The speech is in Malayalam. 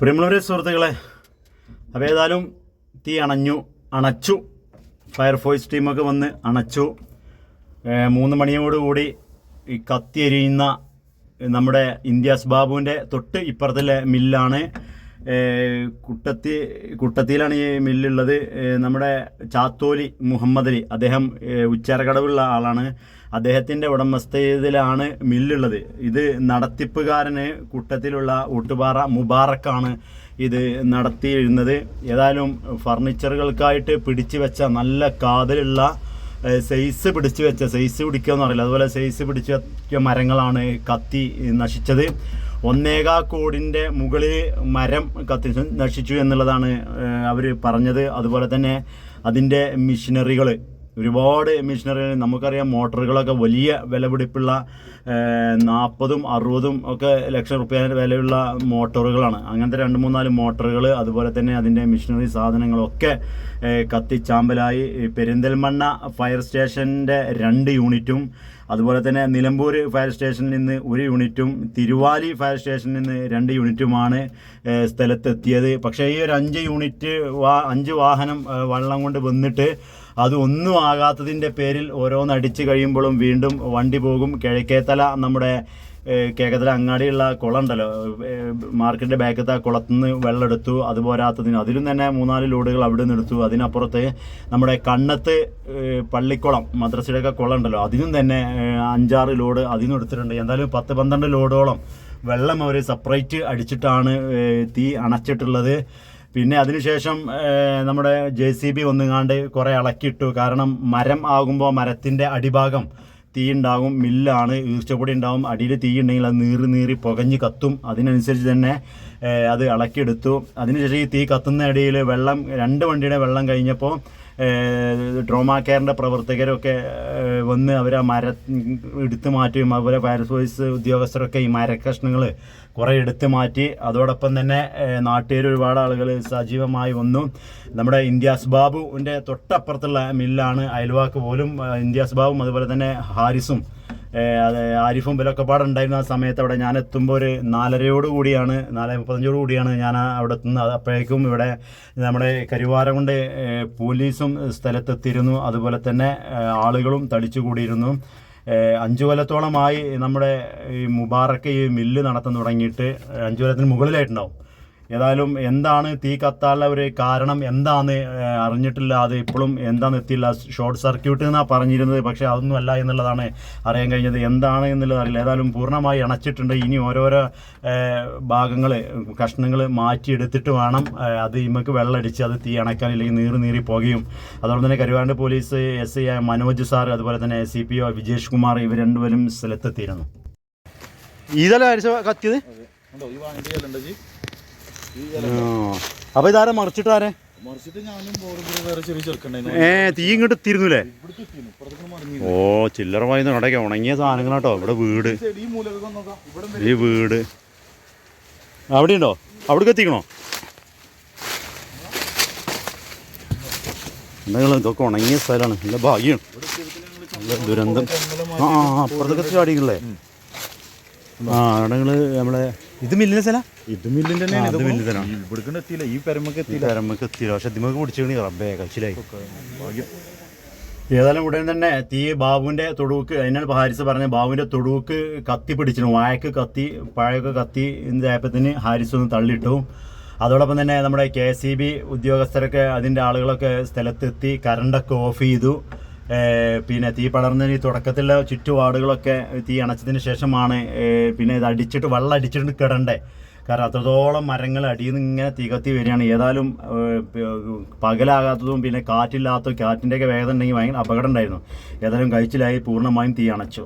പ്രിയമുള്ളവരെ സുഹൃത്തുക്കളെ അപ്പോൾ ഏതായാലും തീ അണഞ്ഞു അണച്ചു. ഫയർഫോഴ്സ് ടീമൊക്കെ വന്ന് അണച്ചു. മൂന്ന് മണിയോടുകൂടി ഈ കത്തി എരിയുന്ന നമ്മുടെ ഇന്ത്യാസ് ബാബുവിന്റെ തൊട്ട് ഇപ്പുറത്തുള്ള മില്ലാണ്. കുട്ടത്തി കുട്ടത്തിയിലാണ് ഈ മില്ലുള്ളത്. നമ്മുടെ ചാത്തോലി മുഹമ്മദ് അലി അദ്ദേഹം ഉച്ചരകടവുള്ള ആളാണ്. അദ്ദേഹത്തിന്റെ ഉടമസ്ഥതയിലാണ് മില്ലുള്ളത്. ഇത് നടത്തിപ്പുകാരന് കുട്ടത്തിലുള്ള ഊട്ടുപാറ മുബാറക്കാണ് ഇത് നടത്തിയിരുന്നത്. ഏതായാലും ഫർണിച്ചറുകൾക്കായിട്ട് പിടിച്ചു വെച്ച നല്ല കാതലുള്ള സൈസ് പിടിച്ചു വെച്ച സൈസ് പിടിക്കുക അറിയില്ല അതുപോലെ സൈസ് പിടിച്ചു വെച്ച മരങ്ങളാണ് കത്തി നശിച്ചത്. ഒന്നേകാ കോടിന്റെ മുകളിൽ മരം കത്തി നശിച്ചു എന്നുള്ളതാണ് അവർ പറഞ്ഞത്. അതുപോലെ തന്നെ അതിന്റെ മിഷനറികൾ ഒരുപാട് മെഷീനറി നമുക്കറിയാം മോട്ടറുകളൊക്കെ വലിയ വിലപിടിപ്പുള്ള നാൽപ്പതും അറുപതും ഒക്കെ ലക്ഷം റുപ്യ വിലയുള്ള മോട്ടോറുകളാണ്. അങ്ങനത്തെ രണ്ട് മൂന്നാൽ മോട്ടറുകൾ അതുപോലെ തന്നെ അതിന്റെ മെഷീനറി സാധനങ്ങളൊക്കെ കത്തിച്ചാമ്പലായി. പെരിന്തൽമണ്ണ ഫയർ സ്റ്റേഷന്റെ രണ്ട് യൂണിറ്റും അതുപോലെ തന്നെ നിലമ്പൂർ ഫയർ സ്റ്റേഷനിൽ നിന്ന് ഒരു യൂണിറ്റും തിരുവാലി ഫയർ സ്റ്റേഷനിൽ നിന്ന് രണ്ട് യൂണിറ്റുമാണ് സ്ഥലത്തെത്തിയത്. പക്ഷേ ഈ ഒരു അഞ്ച് യൂണിറ്റ് വാ അഞ്ച് വാഹനം വള്ളം കൊണ്ട് വന്നിട്ട് അത് ഒന്നും ആകാത്തതിന്റെ പേരിൽ ഓരോന്ന് അടിച്ച് കഴിയുമ്പോഴും വീണ്ടും വണ്ടി പോകും. കിഴക്കേത്തല നമ്മുടെ ഏഹ്, കേക്കത്തല അങ്ങാടിയുള്ള കുളം ഉണ്ടല്ലോ മാർക്കറ്റിന്റെ ബാക്കത്തെ ആ കുളത്തിൽ നിന്ന് വെള്ളം എടുത്തു അതുപോരാത്തതിന് അതിലും തന്നെ മൂന്നാൽ ലോഡുകൾ അവിടെ നിന്ന് എടുത്തു. അതിനപ്പുറത്ത് നമ്മുടെ കണ്ണത്ത് പള്ളിക്കുളം മദ്രസയുടെയൊക്കെ കുളം ഉണ്ടല്ലോ അതിനും തന്നെ അഞ്ചാറ് ലോഡ് അതിൽ നിന്ന് എടുത്തിട്ടുണ്ട്. എന്തായാലും പത്ത് പന്ത്രണ്ട് ലോഡോളം വെള്ളം അവർ സെപ്പറേറ്റ് അടിച്ചിട്ടാണ് തീ അണച്ചിട്ടുള്ളത്. പിന്നെ അതിനുശേഷം നമ്മുടെ ജെ സി ബി ഒന്നുങ്ങാണ്ട് കുറേ ഇളക്കിയിട്ടു കാരണം മരം ആകുമ്പോൾ മരത്തിന്റെ അടിഭാഗം തീ ഉണ്ടാകും മില്ലാണ് ഈർച്ചപ്പൊടി ഉണ്ടാകും അടിയിൽ തീ ഉണ്ടെങ്കിൽ അത് നീറി നീറി പുകഞ്ഞ് കത്തും. അതിനനുസരിച്ച് തന്നെ അത് ഇളക്കിയെടുത്തു അതിനുശേഷം ഈ തീ കത്തുന്ന ഇടയിൽ വെള്ളം രണ്ട് വണ്ടിയുടെ വെള്ളം കഴിഞ്ഞപ്പോൾ ട്രോമാ കെയറിന്റെ പ്രവർത്തകരൊക്കെ വന്ന് അവർ ആ മര എടുത്തു മാറ്റുകയും അതുപോലെ ഫയർഫോഴ്സ് ഉദ്യോഗസ്ഥരൊക്കെ ഈ മരക്കഷ്ണങ്ങൾ കുറേ എടുത്തു മാറ്റി. അതോടൊപ്പം തന്നെ നാട്ടുകാർ ഒരുപാട് ആളുകൾ സജീവമായി വന്നു. നമ്മുടെ ഇന്ത്യാസ് ബാബുവിന്റെ തൊട്ടപ്പുറത്തുള്ള മില്ലാണ് അയൽവാക്ക് പോലും ഇന്ത്യാസ് ബാബും അതുപോലെ തന്നെ ഹാരിസും അത് ആരിഫും ഇവരൊക്കെ പാടുണ്ടായിരുന്ന ആ സമയത്ത് അവിടെ ഞാൻ എത്തുമ്പോൾ ഒരു നാലരയോട് കൂടിയാണ് നാല് മുപ്പത്തഞ്ചോട് കൂടിയാണ് ഞാൻ അവിടെ എത്തുന്നത് അപ്പോഴേക്കും ഇവിടെ നമ്മുടെ കരുവാരം കൊണ്ട് പോലീസും സ്ഥലത്തെത്തിയിരുന്നു. അതുപോലെ തന്നെ ആളുകളും തടിച്ചു കൂടിയിരുന്നു. അഞ്ചു കൊല്ലത്തോളമായി നമ്മുടെ ഈ മുബാറക്ക് ഈ മില്ല് നടത്താൻ തുടങ്ങിയിട്ട് അഞ്ചു കൊല്ലത്തിന് മുകളിലായിട്ടുണ്ടാവും. ഏതായാലും എന്താണ് തീ കത്താനുള്ള ഒരു കാരണം എന്താന്ന് ഏഹ്, അറിഞ്ഞിട്ടില്ല. അത് ഇപ്പോഴും എന്താന്ന് എത്തിയില്ല. ഷോർട്ട് സർക്യൂട്ട് എന്നാണ് പറഞ്ഞിരുന്നത്. പക്ഷേ അതൊന്നും അല്ല എന്നുള്ളതാണ് അറിയാൻ കഴിഞ്ഞത്. എന്താണ് എന്നുള്ളത് അറിയില്ല. ഏതായാലും പൂർണമായി അണച്ചിട്ടുണ്ട്. ഇനി ഓരോരോ ഭാഗങ്ങൾ കഷ്ണങ്ങൾ മാറ്റിയെടുത്തിട്ട് വേണം അത് ഇമ്മക്ക് വെള്ളമടിച്ച് അത് തീ അണക്കാൻ ഇല്ലെങ്കിൽ നീറി നീറി പോകുകയും. അതോടൊപ്പം തന്നെ Karuvand police S I Manoj sir അതുപോലെ തന്നെ C P O Vijesh Kumar ഇവർ രണ്ടുപേരും സ്ഥലത്തെത്തിയിരുന്നു. ഇതല്ല കത്തിയത്? ഈ വണ്ടി അപ്പൊ ഇതാരെ മറിച്ചിട്ട് ചെറുക്കണ്ടായിരുന്നു ഏ തീ ഇങ്ങോട്ട് തിരുന്നുല്ലേ ഇവിടുത്തെ എത്തിയിരുന്നു. ഇപ്പുറത്തേക്ക് ഓ ചില്ലറ വായിന്ന് ഇടയ്ക്ക് ഉണങ്ങിയ സാധനങ്ങൾ കേട്ടോ ഇവിടെ വീട്. ഈ വീട്. അവിടെ ഉണ്ടോ അവിടേക്ക് എത്തിക്കണോ? എന്തെങ്കിലും ഇതൊക്കെ ഉണങ്ങിയ സ്ഥലമാണ്. നല്ല ഭാഗ്യം? നല്ല ദുരന്തം. ആ അപ്പുറത്തൊക്കെ ചാടികളേ ആ അവിടെ നമ്മളെ ഇത് മില്ലിന്റെ സ്ഥല? ഇത് മില്ലിന്റെ തന്നെയാണ്. ഇത് ഇതിപ്പോ. തന്നെയാണ്. ഈ ഇവിടേക്ക് എത്തിയില്ല ഈ പെരമക്ക് എത്തിയില്ല. പെരമക്ക് എത്തിയില്ല. പക്ഷെ ഇതിമൊക്കെ പിടിച്ചു റബ്ബേ കച്ചിലായി. ഭാഗ്യം ഏതായാലും ഉടൻ തന്നെ തീ ബാബുവിന്റെ തൊടുവുക്ക് അതിനാണ് ഹാരിസ് പറഞ്ഞത് ബാബുവിന്റെ തൊടുവുക്ക് കത്തി പിടിച്ചിരുന്നു. വായക്ക് കത്തി പഴയൊക്കെ കത്തി ഇതായപ്പത്തിന് ഹാരിസ് ഒന്ന് തള്ളിയിട്ടു. അതോടൊപ്പം തന്നെ നമ്മുടെ കെ സി ബി ഉദ്യോഗസ്ഥരൊക്കെ അതിന്റെ ആളുകളൊക്കെ സ്ഥലത്തെത്തി കറണ്ടൊക്കെ ഓഫ് ചെയ്തു. പിന്നെ തീ പടർന്നതിന് തുടക്കത്തിലുള്ള ചുറ്റുപാടുകളൊക്കെ തീ അണച്ചതിന് ശേഷമാണ് പിന്നെ ഇത് അടിച്ചിട്ട് വെള്ളം അടിച്ചിട്ട് കിടണ്ടേ. കാരണം അത്രത്തോളം മരങ്ങൾ അടിയിൽ നിന്ന് ഇങ്ങനെ തികത്തി വരികയാണ്. ഏതായാലും പകലാകാത്തതും പിന്നെ കാറ്റില്ലാത്തതും കാറ്റിന്റെയൊക്കെ വേഗത ഉണ്ടെങ്കിൽ ഭയങ്കര അപകടം ഉണ്ടായിരുന്നു. ഏതായാലും കഴിച്ചിലായി പൂർണമായും തീ അണച്ചു.